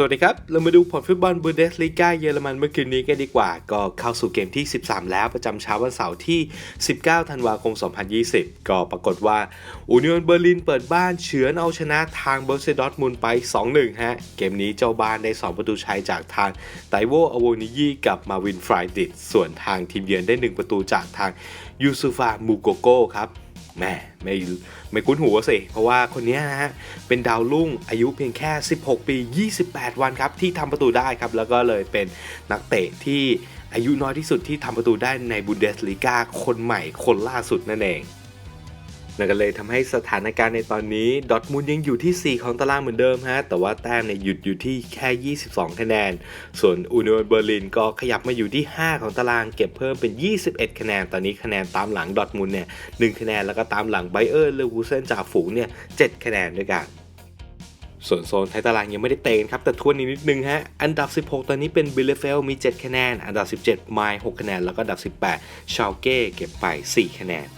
สวัสดีครับ เรามาดูผลฟุตบอลบูเดสลีกาเยอรมันเมื่อคืนนี้กันดีกว่า ก็เข้าสู่เกมที่ 13 แล้วประจำเช้าวันเสาร์ที่ 19 ธันวาคม 2020 ก็ปรากฏว่าอูนิ o นเบอร์ลินเปิดบ้านเฉือนเอาชนะทางเบอร์เซดอร์ทมุนไป 2-1 ฮะ เกมนี้เจ้าบ้านได้ 2 ประตูชัยจากทางไตโวอโวนิยีกับมาวินฟรายดิตส่วนทางทีมเยือนได้ 1 ประตูจากทางยูซูฟามูโกโก้ครับ แม่ไม่ไม่คุ้นหูสิ เพราะว่าคนนี้นะฮะ เป็นดาวรุ่งอายุเพียงแค่ 16 ปี 28 วันครับ ที่ทำประตูได้ครับ แล้วก็เลยเป็นนักเตะที่อายุน้อยที่สุดที่ทำประตูได้ในบุนเดสลีกาคนใหม่คนล่าสุดนั่นเอง นั่นก็เลยทำให้สถานการณ์ในตอนนี้ดอทมุนยังอยู่ที่ 4 ของตารางเหมือนเดิมฮะแต่ว่าแต้มเนี่ยหยุดอยู่ที่แค่ 22 คะแนน ส่วนอูนิ o นเบอร์ลินก็ขยับมาอยู่ที่ 5 ของตารางเก็บเพิ่มเป็น 21 คะแนน ตอนนี้คะแนนตามหลังดอทมุนเนี่ย1คะแนนแล้วก็ตามหลังไบเออร์เลวูเซนจากฝูงเนี่ย7คะแนนด้วยกันส่วนโซนท้ายตารางยังไม่ได้เตะกันครับ แต่ทวนอีกนิดนึงฮะ อันดับ 16 ตอนนี้เป็นบิลเลเฟลมี 7 คะแนน อันดับ 17 ไมล์6คะแนน แล้วก็อันดับ 18 ชาลเก้เก็บไป 4 คะแนน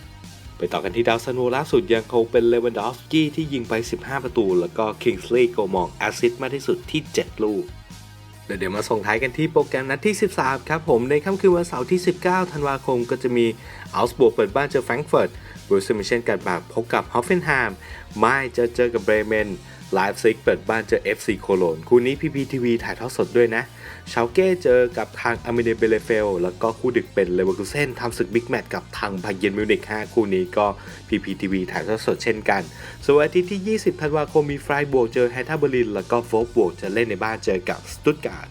ไปต่อกันที่ดาวซันโวล่าสุดยังคงเป็นเลวันดอฟสกี้ที่ยิงไป 15 ประตู แล้วก็คิงส์ลีย์โกมองแอสซิสต์มากที่สุดที่ 7 ลูกเดี๋ยวมาส่งท้ายกันที่โปรแกรมนัดที่ 13 ครับผม ในค่ำคืนวันเสาร์ที่ 19 ธันวาคมก็จะมีอัลส์บวกเปิดบ้านเจอแฟรงก์เฟิร์ต บรูซมิเชนกันบากพบกับฮอฟเฟนไฮม์ไมล์จะเจอกับเบรเมนไลฟ์ซิกเปิดบ้านเจอ FC โคโลนคู่นี้ PPTV ถ่ายทอดสดด้วยนะชาวเก้เจอกับทางอเมเดเบเลเฟล แล้วก็คู่ดึกเป็นเลเวอร์คูเซนทำศึกบิ๊กแมตช์กับทางบาเยนมิวนิก5คู่นี้ก็ PPTV ถ่ายทอดสดเช่นกันส่วนอาทิตย์ที่ 20 ธันวาคมมีไฟบวกเจอไฮท่าเบอร์ลิน แล้วก็โฟกบวกจะเล่นในบ้านเจอกับสตุตการ์ด